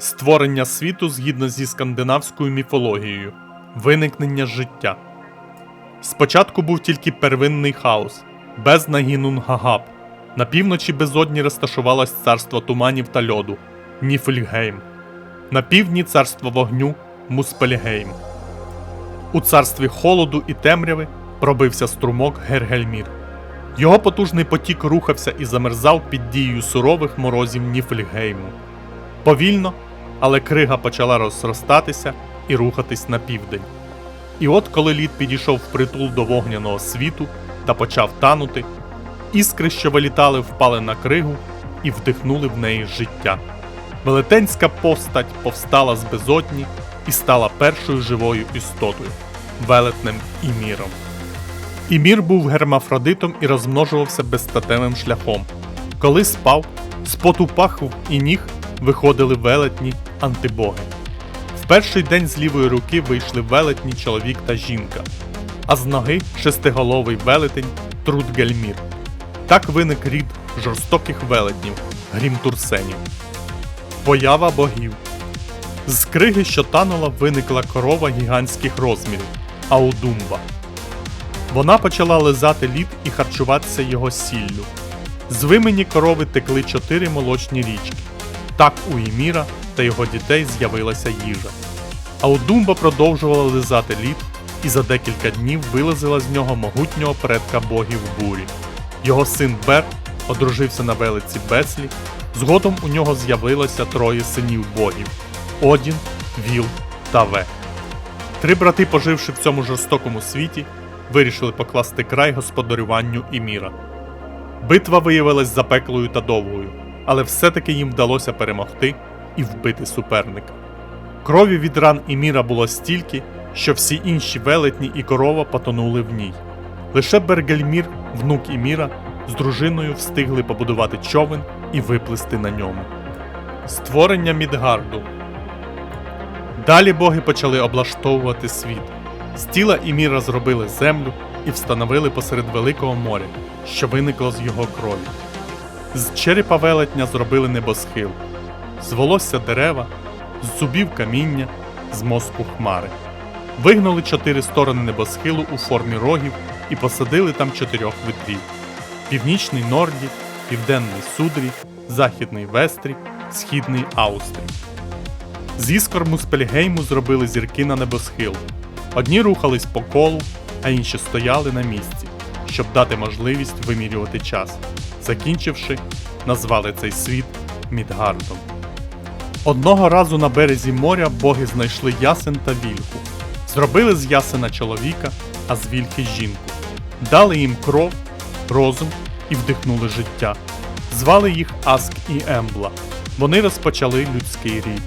Створення світу згідно зі скандинавською міфологією, виникнення життя. Спочатку був тільки первинний хаос, без Нагінунгагап. На півночі безодні розташувалось царство туманів та льоду Ніфльгейм. На півдні царство вогню Муспельгейм. У царстві холоду і темряви пробився струмок Гергельмір. Його потужний потік рухався і замерзав під дією сурових морозів Ніфльгейму. Повільно, але крига почала розростатися і рухатись на південь. І от коли лід підійшов впритул до вогняного світу та почав танути, іскри, що вилітали, впали на кригу і вдихнули в неї життя. Велетенська постать повстала з безодні і стала першою живою істотою велетнем Іміром. Імір був гермафродитом і розмножувався безстатевим шляхом. Коли спав, з поту паху і ніг виходили велетні антибоги. В перший день з лівої руки вийшли велетні чоловік та жінка, а з ноги шестиголовий велетень Трудгельмір. Так виник рід жорстоких велетнів Грімтурсенів. Поява богів. З криги, що танула, виникла корова гігантських розмірів Аудумба. Вона почала лизати лід і харчуватися його сіллю. З вимені корови текли чотири молочні річки. Так у Іміра та його дітей з'явилася їжа. Аудумба продовжувала лизати лід і за декілька днів вилазила з нього могутнього предка богів бурі. Його син Бер одружився на велиці Беслі. Згодом у нього з'явилося троє синів богів Одін, Віл та Ве. Три брати, поживши в цьому жорстокому світі, вирішили покласти край господарюванню Іміра. Битва виявилась запеклою та довгою, але все-таки їм вдалося перемогти і вбити суперника. Крові від ран Іміра було стільки, що всі інші велетні і корова потонули в ній. Лише Бергельмір, внук Іміра, з дружиною встигли побудувати човен і виплисти на ньому. Створення Мідгарду. Далі боги почали облаштовувати світ. З тіла Іміра зробили землю і встановили посеред Великого моря, що виникло з його крові. З черепа велетня зробили небосхил, з волосся дерева, з зубів каміння, з мозку хмари. Вигнали чотири сторони небосхилу у формі рогів і посадили там чотирьох витрів: північний Норді, південний Судрі, західний Вестрі, східний Аустрі. З іскор Муспельгейму зробили зірки на небосхил. Одні рухались по колу, а інші стояли на місці, щоб дати можливість вимірювати час. Закінчивши, назвали цей світ Мідгардом. Одного разу на березі моря боги знайшли ясен та вільху. Зробили з ясена чоловіка, а з вільхи жінку. Дали їм кров, розум і вдихнули життя. Звали їх Аск і Ембла. Вони розпочали людський рід.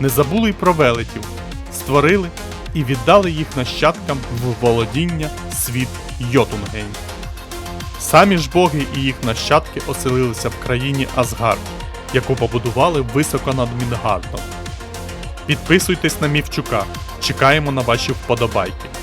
Не забули й про велетів, створили і віддали їх нащадкам в володіння світ Йотунгейм. Самі ж боги і їх нащадки оселилися в країні Асгард, яку побудували високо над Мінгартом. Підписуйтесь на Мівчука, чекаємо на ваші вподобайки.